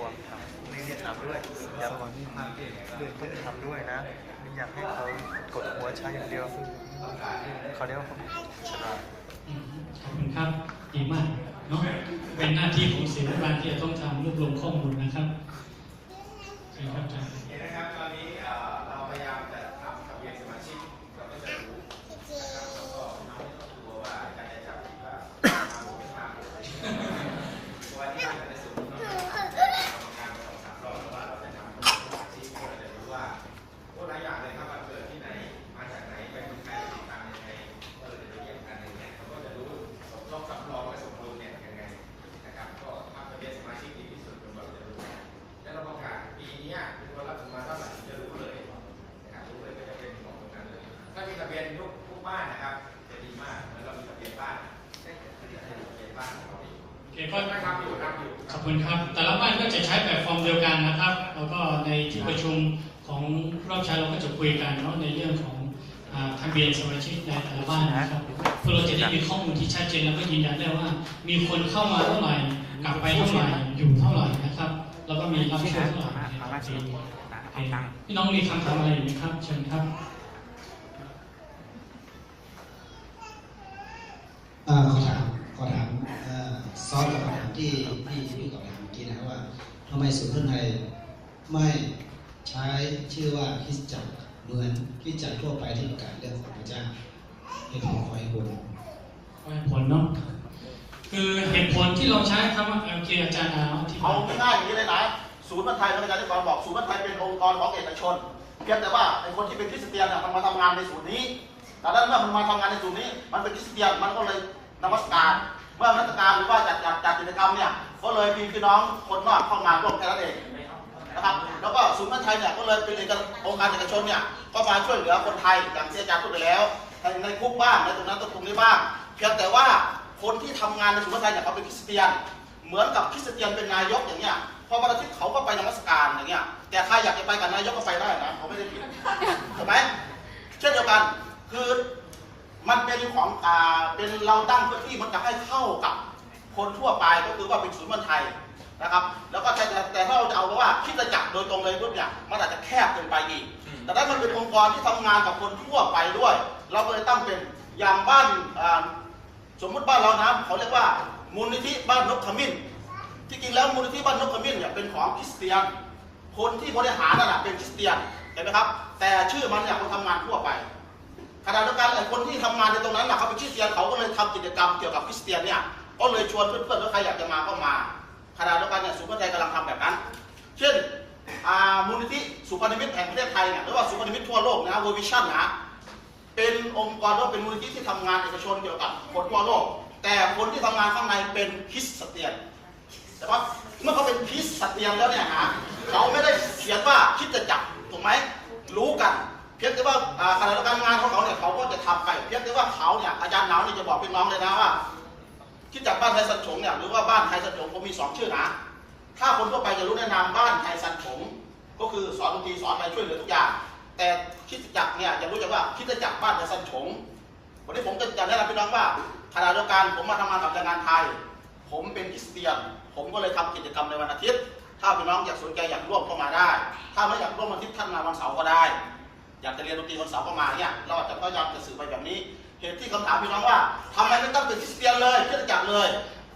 วงธรรมนี่เรียนทำด้วยอยากสวรรค์นิพพานเองเรื่องทำด้วยนะไม่อยากให้เขากดหัวใช้อย่างเดียวเขาเรียกว่าเขาฉลาดอืมขอบคุณครับดีมากเนาะเป็นหน้าที่ของศิลปานที่จะต้องทำรวบรวมข้อมูลนะครับใช่ครับอาจารย์ บียนทุกทุกบ้านนะครับ จะดีมากเหมือนเรามีทะเบียนบ้านได้ทะเบียนบ้านของเราเองโอเคก็ก็ทำอยู่ทำอยู่ขอบคุณครับ แต่ละบ้านก็จะใช้แบบฟอร์มเดียวกันนะครับ แล้วก็ในที่ประชุมของรอบเช้าเราก็จะคุยกันเนาะในเรื่องของอ่าทะเบียนสมาชิกในแต่ละบ้านนะครับเพื่อเราจะได้มีข้อมูลที่ชัดเจนแล้วก็ยืนยันได้ว่า มีคนเข้ามาเท่าไหร่กลับไปเท่าไหร่อยู่เท่าไหร่นะครับ แล้วก็มีรับช่วยเท่าไหร่นะครับพี่น้องมีคำถามอะไรอยู่ไหมครับเชิญครับ เอ่อ ขอถามขอถามเอ่อซ้อนกับคำถามที่ที่พี่กอบถามเมื่อกี้นะครับว่าทำไมศูนย์เพื่อนไทยไม่ใช้ชื่อว่าคริสตจักรเหมือนคริสตจักรทั่วไปที่ประกาศเรื่องของพระเจ้าเหตุผลขอให้คุณเหตุผลเนาะคือเหตุผลที่เราใช้คำว่าโอเคอาจารย์เอาที่เอาง่ายๆอย่างนี้เลยนะศูนย์พันไทยพระอาจารย์ที่กรบอกศูนย์พันไทยเป็นองค์กรของเอกชนเพียงแต่ว่าไอ้คนที่เป็นคริสเตียนน่ะมันมาทำงานในศูนย์นี้ ดังนั้นเมื่อมันมาทำงานในศูนนี้ มันเป็นคริสเตียนมันก็เลยนมัสการเมื่อนมัสการหรือว่าจัดจัดจัดกิจกรรมเนี่ยก็เลยมีพี่น้องคนนอกเข้ามาร่วมแค่นั้นเองนะครับแล้วก็ศูนย์พันไทยเนี่ยก็เลยเป็นเอกองค์การเอกชนเนี่ยก็มาช่วยเหลือคนไทยอย่างที่อาจารย์พูดไปแล้วในในคุกบ้างในตรงนั้นตรงนี้บ้าง เพียงแต่ว่าคนที่ทำงานในศูนย์พันไทยเนี่ยเขาเป็นคริสเตียน เหมือนกับคริสเตียนเป็นนายกอย่างเงี้ยพอวันอาทิตย์เขาก็ไปนมัสการอย่างเงี้ยแต่ใครอยากจะไปกับนายกก็ไปได้นะเขาไม่ได้ผิดถูกไหมเช่นเดียวกัน คือมันเป็นของอ่าเป็นเราตั้งเพื่อที่มันจะให้เข้ากับคนทั่วไปก็คือว่าเป็นศูนย์มันไทยนะครับ แล้วก็แต่แต่ถ้าเราจะเอาว่าคิดจักรโดยตรงเลยปุ๊บเนี่ยมันอาจจะแคบเกินไปอีก แต่ถ้ามันเป็นองค์กรที่ทำงานกับคนทั่วไปด้วย เราก็เลยตั้งเป็นอย่างบ้านอ่าสมมุติบ้านเรานะเขาเรียกว่ามูลนิธิบ้านนกขมิ้น ที่จริงแล้วมูลนิธิบ้านนกขมิ้นเนี่ยเป็นของคริสเตียน คนที่บริหารนั่นแหละเป็นคริสเตียนเห็นไหมครับ แต่ชื่อมันเนี่ยคนทำงานทั่วไป ขณะเดียวกันไอ้คนที่ทำงานในตรงนั้นนะเขาเป็นคริสเตียนเขาก็เลยทำกิจกรรมเกี่ยวกับคริสเตียนเนี่ยก็เลยชวนเพื่อนๆว่าใครอยากจะมาก็มาขณะเดียวกันเนี่ยสุภาพใจกำลังทำแบบนั้น เช่นมูลนิธิสุพรรณมิตรแห่งประเทศไทยเนี่ยหรือว่าสุพรรณมิตรทั่วโลกนะเวอร์วิชั่นนะเป็นองค์กรหรือเป็นมูลนิธิที่ทำงานเอกชนเกี่ยวกับคนทั่วโลก แต่คนที่ทำงานข้างในเป็นคริสเตียนแต่ว่าเมื่อเขาเป็นคริสเตียนแล้วเนี่ยฮะเขาไม่ได้เขียนว่าคิดจะจักรถูกไหมรู้กัน พียงแต่ว่าอ่าขณะเดียวกันงานของเขาเนี่ยเขาก็จะทำไปเพียงแต่ว่าเขาเนี่ยอาจารย์หนาวนี่จะบอกเป็นน้องเลยนะว่าคิดจักรบ้านไทยสันฉงเนี่ยหรือว่าบ้านไทยสันฉงผมมีสองชื่อนะถ้าคนทั่วไปจะรู้แนะนาบ้านไทยสันฉงก็คือสอนดนตรีสอนอะไรช่วยเหลือทุกอย่าง แต่คิดจักรเนี่ยจะรู้จักว่าคิดจักรบ้านไทยสันฉงวันนี้ผมจะจะแนะนำพี่น้องว่าขณะเดียวกันผมมาทำงานกับแรงงานไทย ผมเป็นคริสเตียน ผมก็เลยทำกิจกรรมในวันอาทิตย์ ถ้าพี่น้องอยากสนใจอยากร่วมเข้ามาได้ ถ้าไม่อยากร่วมวันอาทิตย์ท่านมาวันเสาร์ก็ได้ อยากจะเรียนดนตรีวันเสาร์ก็มาเนี่ยเราจจะพยายามจะสื่อไปแบบนี้ เหตุที่คำถามพี่น้องว่าทำไมไม่ต้องเป็นคริสเตียนเลยคริสตจักรเลย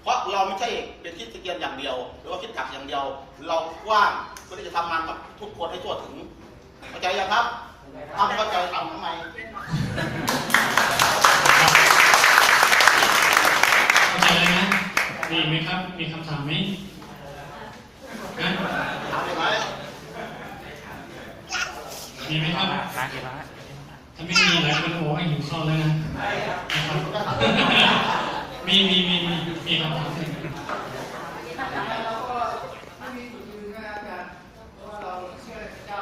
เพราะเราไม่ใช่เป็นคริสเตียนอย่างเดียว หรือว่าคริสตจักรอย่างเดียว เรากว้างเพื่อที่จะทำงานกับทุกคนให้ทั่วถึงเข้าใจยังครับถ้าไม่เข้าใจทำทำไมเข้าใจแล้วนะมีไหมครับ มีคำถามไหมนะ ถามได้ไหม มีไหมครับ ร้าน กี่ร้านถ้าไม่มีหลายคนบอกว่าหิวข้าวแล้วนะนะครับมีมีมีมีมีคำถามหมเราก็ไม่มีจุดยืนนะอาจารย์เพราะว่าเราเชื่อพระเจ้า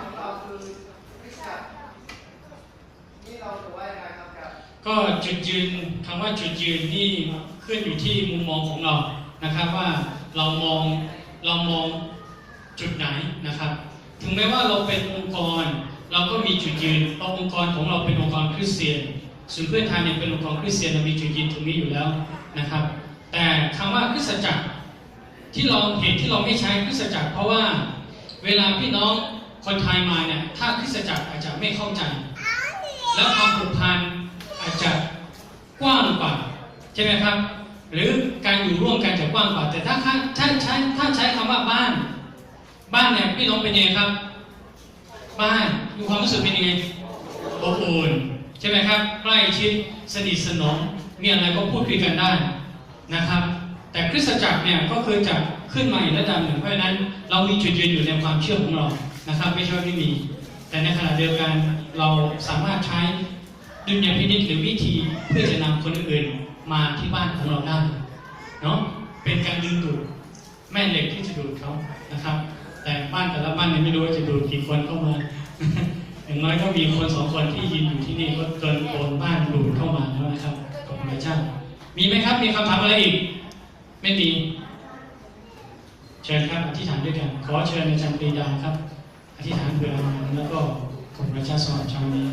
ของเราคือคริสตจักรนี่เราถือว่ายังไงครับอาจารย์ก็จุดยืนคำว่าจุดยืนนี่ขึ้นอยู่ที่มุมมองของเรานะครับว่าเรามองเรามองจุดไหนนะครับ ถึงแม้ว่าเราเป็นองค์กร เราก็มีจุดยืนเพราะองค์กรของเราเป็นองค์กรคริสเตียนส่วนเพื่อนไทยเนี่ยเป็นองค์กรคริสเตียนเรามีจุดยืนตรงนี้อยู่แล้วนะครับ แต่คำว่าคริสตจักรที่เราเหตุที่เราไม่ใช้คริสตจักร เพราะว่าเวลาพี่น้องคนไทยมาเนี่ยถ้าคริสตจักรอาจจะไม่เข้าใจ แล้วความผูกพันอาจจะกว้างกว่าใช่ไหมครับ หรือการอยู่ร่วมกันจะกว้างกว่าแต่ถ้าถ้าใช้ถ้าใช้คำว่าบ้าน บ้านเนี่ยพี่น้องเป็นยังไงครับ บ้านมีความรู้สึกเป็นยังไงอบอุ่นใช่ไหมครับ ใกล้ชิดสนิทสนมมีอะไรก็พูดคุยกันได้นะครับ แต่คริสตจักรเนี่ยก็คือจะขึ้นมาอีกระดับหนึ่งเพราะฉะนั้น เรามีจุดยืนอยู่ในความเชื่อของเรานะครับ ไม่ใช่ว่าไม่มี แต่ในขณะเดียวกันเราสามารถใช้ดุลยพินิจหรือวิธีเพื่อจะนำคนอื่นมาที่บ้านของเราได้เนาะเป็นการดึงดูดแม่เหล็กที่จะดูดเขานะครับ แต่บ้านแต่ละบ้านเนี่ยไม่รู้ว่าจะดูดกี่คนเข้ามา อย่างน้อยก็มีคนสองคนที่ยืนอยู่ที่นี่ก็เกินโอนบ้านดูดเข้ามาแล้วนะครับขอบคุณพระเจ้ามีไหมครับ มีคำถามอะไรอีก ไม่มี เชิญครับอธิษฐานด้วยกัน ขอเชิญอาจารย์ปรีดาครับอธิษฐานเผื่ออาแล้วก็ขอบคุณพระเจ้าสำหรับเช้านี้